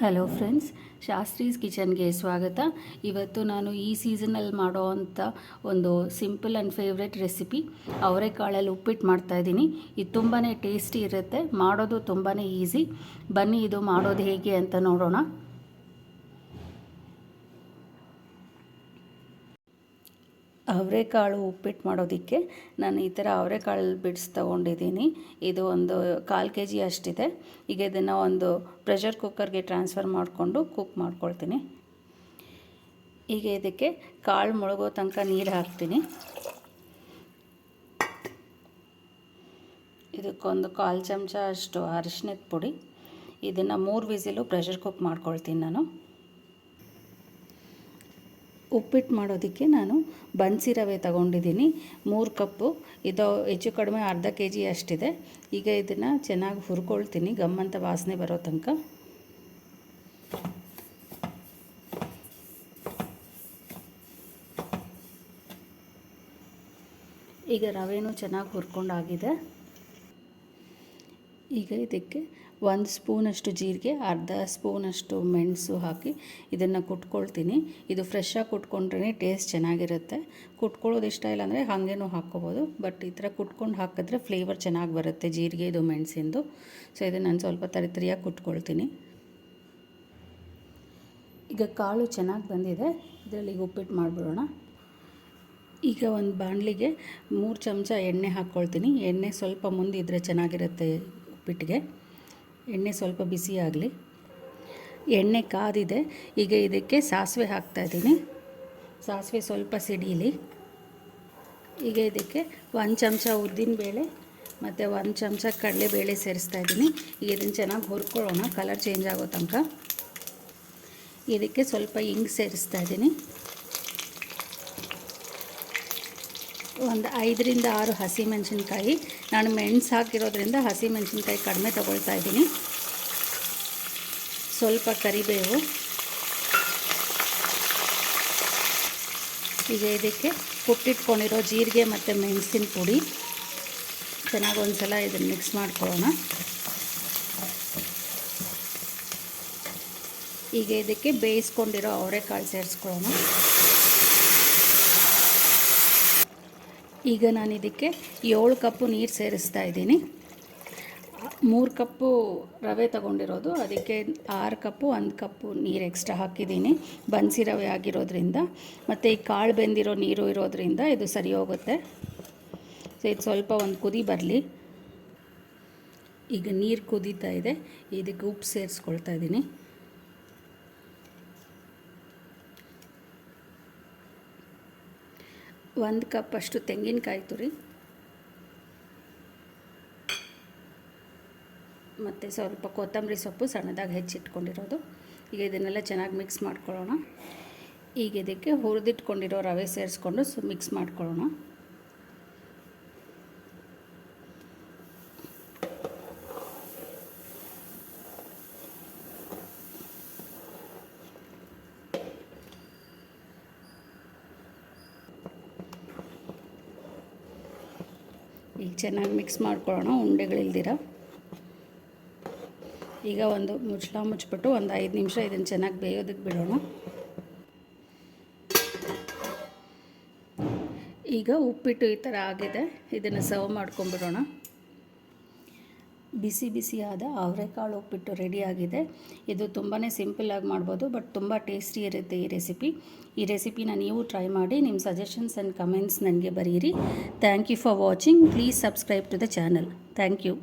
Hello friends Shastri's ಕಿಚನ್ಗೆ ಸ್ವಾಗತ. ಇವತ್ತು ನಾನು ಈ ಸೀಸನಲ್ಲಿ ಮಾಡೋ ಅಂಥ ಒಂದು ಸಿಂಪಲ್ ಆ್ಯಂಡ್ ಫೇವ್ರೆಟ್ ರೆಸಿಪಿ. ಅವರೆಕಾಳಲ್ಲಿ ಉಪ್ಪಿಟ್ಟು ಮಾಡ್ತಾಯಿದ್ದೀನಿ ಇದು ತುಂಬಾ ಟೇಸ್ಟಿ ಇರುತ್ತೆ. ಮಾಡೋದು ತುಂಬಾ ಈಸಿ. ಬನ್ನಿ, ಇದು ಮಾಡೋದು ಹೇಗೆ ಅಂತ ನೋಡೋಣ. ಅವರೆಕಾಳು ಉಪ್ಪಿಟ್ಟು ಮಾಡೋದಕ್ಕೆ ನಾನು ಈ ಥರ ಅವರೆಕಾಳು ಬಿಡ್ಸ್ ತೊಗೊಂಡಿದ್ದೀನಿ. ಇದು ಒಂದು ಕಾಲು ಕೆ ಜಿ ಅಷ್ಟಿದೆ. ಈಗ ಇದನ್ನು ಒಂದು ಪ್ರೆಷರ್ ಕುಕ್ಕರ್ಗೆ ಟ್ರಾನ್ಸ್ಫರ್ ಮಾಡಿಕೊಂಡು ಕುಕ್ ಮಾಡ್ಕೊಳ್ತೀನಿ. ಈಗ ಇದಕ್ಕೆ ಕಾಳು ಮುಳುಗೋ ತನಕ ನೀರು ಹಾಕ್ತೀನಿ. ಇದಕ್ಕೊಂದು ಕಾಲು ಚಮಚ ಅಷ್ಟು ಅರಿಶಿನದ ಪುಡಿ. ಇದನ್ನು ಮೂರು ವಿಸಿಲು ಪ್ರೆಷರ್ ಕುಕ್ ಮಾಡ್ಕೊಳ್ತೀನಿ ನಾನು. ಉಪ್ಪಿಟ್ಟು ಮಾಡೋದಕ್ಕೆ ನಾನು ಬನ್ಸಿ ರವೆ ತಗೊಂಡಿದ್ದೀನಿ. ಮೂರು ಕಪ್ಪು. ಇದು ಹೆಚ್ಚು ಕಡಿಮೆ ಅರ್ಧ ಕೆ ಜಿ ಅಷ್ಟಿದೆ. ಈಗ ಇದನ್ನು ಚೆನ್ನಾಗಿ ಹುರ್ಕೊಳ್ತೀನಿ. ಗಮ್ಮಂತ ವಾಸನೆ ಬರೋ ತನಕ. ಈಗ ರವೆನೂ ಚೆನ್ನಾಗಿ ಹುರ್ಕೊಂಡಾಗಿದೆ. ಈಗ ಇದಕ್ಕೆ ಒಂದು ಸ್ಪೂನಷ್ಟು ಜೀರಿಗೆ, ಅರ್ಧ ಸ್ಪೂನಷ್ಟು ಮೆಣಸು ಹಾಕಿ ಇದನ್ನು ಕುಟ್ಕೊಳ್ತೀನಿ. ಇದು ಫ್ರೆಶ್ಶಾಗಿ ಕುಟ್ಕೊಂಡ್ರೇ ಟೇಸ್ಟ್ ಚೆನ್ನಾಗಿರುತ್ತೆ. ಕುಟ್ಕೊಳ್ಳೋದು ಇಷ್ಟ ಇಲ್ಲ ಅಂದರೆ ಹಾಗೇನೂ ಹಾಕ್ಕೋಬೋದು. ಬಟ್ ಈ ಥರ ಕುಟ್ಕೊಂಡು ಹಾಕಿದ್ರೆ ಫ್ಲೇವರ್ ಚೆನ್ನಾಗಿ ಬರುತ್ತೆ ಜೀರಿಗೆ ಇದು ಮೆಣಸಿಂದು. ಸೊ ಇದನ್ನು ನಾನು ಸ್ವಲ್ಪ ತರಿತರಿಯಾಗಿ ಕುಟ್ಕೊಳ್ತೀನಿ. ಈಗ ಕಾಳು ಚೆನ್ನಾಗಿ ಬಂದಿದೆ. ಇದರಲ್ಲಿ ಉಪ್ಪಿಟ್ಟು ಮಾಡಿಬಿಡೋಣ. ಈಗ ಒಂದು ಬಾಣಲಿಗೆ ಮೂರು ಚಮಚ ಎಣ್ಣೆ ಹಾಕ್ಕೊಳ್ತೀನಿ. ಎಣ್ಣೆ ಸ್ವಲ್ಪ ಮುಂದಿದ್ರೆ ಚೆನ್ನಾಗಿರುತ್ತೆ ಉಪ್ಪಿಟ್ಟಿಗೆ. ಎಣ್ಣೆ ಸ್ವಲ್ಪ ಬಿಸಿ ಆಗಲಿ. ಎಣ್ಣೆ ಕಾದಿದೆ, ಈಗ ಇದಕ್ಕೆ ಸಾಸಿವೆ ಹಾಕ್ತಾಯಿದ್ದೀನಿ ಸಾಸಿವೆ ಸ್ವಲ್ಪ ಸಿಡೀಲಿ. ಈಗ ಇದಕ್ಕೆ ಒಂದು ಚಮಚ ಉದ್ದಿನಬೇಳೆ ಮತ್ತು ಒಂದು ಚಮಚ ಕಡಲೆಬೇಳೆ ಸೇರಿಸ್ತಾ ಇದ್ದೀನಿ. ಈಗ ಇದನ್ನು ಚೆನ್ನಾಗಿ ಹುರ್ಕೊಳ್ಳೋಣ, ಕಲರ್ ಚೇಂಜ್ ಆಗೋ ತನಕ. ಇದಕ್ಕೆ ಸ್ವಲ್ಪ ಹಿಂಗ್ ಸೇರಿಸ್ತಾ ಇದ್ದೀನಿ. ಒಂದು ಐದರಿಂದ ಆರು ಹಸಿಮೆಣಸಿನ್ಕಾಯಿ. ನಾನು ಮೆಣಸು ಹಾಕಿರೋದ್ರಿಂದ ಹಸಿಮೆಣಸಿನ್ಕಾಯಿ ಕಡಿಮೆ ತೊಗೊಳ್ತಾ ಇದ್ದೀನಿ. ಸ್ವಲ್ಪ ಕರಿಬೇವು. ಈಗ ಇದಕ್ಕೆ ಕುಟ್ಟಿಟ್ಕೊಂಡಿರೋ ಜೀರಿಗೆ ಮತ್ತು ಮೆಣಸಿನ ಪುಡಿ. ಚೆನ್ನಾಗಿ ಒಂದು ಸಲ ಇದನ್ನು ಮಿಕ್ಸ್ ಮಾಡ್ಕೊಳ್ಳೋಣ. ಈಗ ಇದಕ್ಕೆ ಬೇಯಿಸ್ಕೊಂಡಿರೋ ಅವರೆಕಾಳು ಸೇರಿಸ್ಕೊಳ್ಳೋಣ. ಈಗ ನಾನು ಇದಕ್ಕೆ ಏಳು ಕಪ್ಪು ನೀರು ಸೇರಿಸ್ತಾ ಇದ್ದೀನಿ. ಮೂರು ಕಪ್ಪು ರವೆ ತಗೊಂಡಿರೋದು, ಅದಕ್ಕೆ ಆರು ಕಪ್ಪು, ಒಂದು ಕಪ್ಪು ನೀರು ಎಕ್ಸ್ಟ್ರಾ ಹಾಕಿದ್ದೀನಿ. ಬನ್ಸಿ ರವೆ ಆಗಿರೋದ್ರಿಂದ, ಮತ್ತು ಈ ಕಾಳು ಬೆಂದಿರೋ ನೀರು ಇರೋದ್ರಿಂದ ಇದು ಸರಿ ಹೋಗುತ್ತೆ. ಸೊ ಇದು ಸ್ವಲ್ಪ ಒಂದು ಕುದಿ ಬರಲಿ. ಈಗ ನೀರು ಕುದೀತಾ ಇದೆ. ಇದಕ್ಕೆ ಉಪ್ಪು ಸೇರಿಸ್ಕೊಳ್ತಾ ಇದ್ದೀನಿ. ಒಂದು ಕಪ್ ಅಷ್ಟು ತೆಂಗಿನಕಾಯಿ ತುರಿ. ಮತ್ತು ಸ್ವಲ್ಪ ಕೊತ್ತಂಬರಿ ಸೊಪ್ಪು ಸಣ್ಣದಾಗಿ ಹೆಚ್ಚಿಟ್ಕೊಂಡಿರೋದು ಈಗ ಇದನ್ನೆಲ್ಲ ಚೆನ್ನಾಗಿ ಮಿಕ್ಸ್ ಮಾಡ್ಕೊಳ್ಳೋಣ. ಈಗ ಇದಕ್ಕೆ ಹುರಿದಿಟ್ಕೊಂಡಿರೋ ರವೆ ಸೇರಿಸ್ಕೊಂಡು ಮಿಕ್ಸ್ ಮಾಡ್ಕೊಳ್ಳೋಣ. ಈಗ ಚೆನ್ನಾಗಿ ಮಿಕ್ಸ್ ಮಾಡ್ಕೊಳ್ಳೋಣ ಉಂಡೆಗಳಿಲ್ದಿರ ಈಗ ಒಂದು ಮುಚ್ಚಳ ಮುಚ್ಚಿಬಿಟ್ಟು ಒಂದು ಐದು ನಿಮಿಷ ಇದನ್ನು ಚೆನ್ನಾಗಿ ಬೇಯೋದಕ್ಕೆ ಬಿಡೋಣ. ಈಗ ಉಪ್ಪಿಟ್ಟು ಈ ಥರ ಆಗಿದೆ, ಇದನ್ನು ಸರ್ವ್ ಮಾಡ್ಕೊಂಬಿಡೋಣ ಬಿಸಿ ಬಿಸಿಯಾದ ಅವರೆಕಾಳು ಉಪ್ಪಿಟ್ಟು ರೆಡಿಯಾಗಿದೆ. ಇದು ತುಂಬಾ ಸಿಂಪಲ್ಲಾಗಿ ಮಾಡ್ಬೋದು, ಬಟ್ ತುಂಬ ಟೇಸ್ಟಿ ಇರುತ್ತೆ ಈ ರೆಸಿಪಿ. ಈ ರೆಸಿಪಿನ ನೀವು ಟ್ರೈ ಮಾಡಿ, ನಿಮ್ಮ ಸಜೆಷನ್ಸ್ ಆ್ಯಂಡ್ ಕಮೆಂಟ್ಸ್ ನನಗೆ ಬರೀರಿ. Thank you for watching. Please subscribe to the channel. Thank you.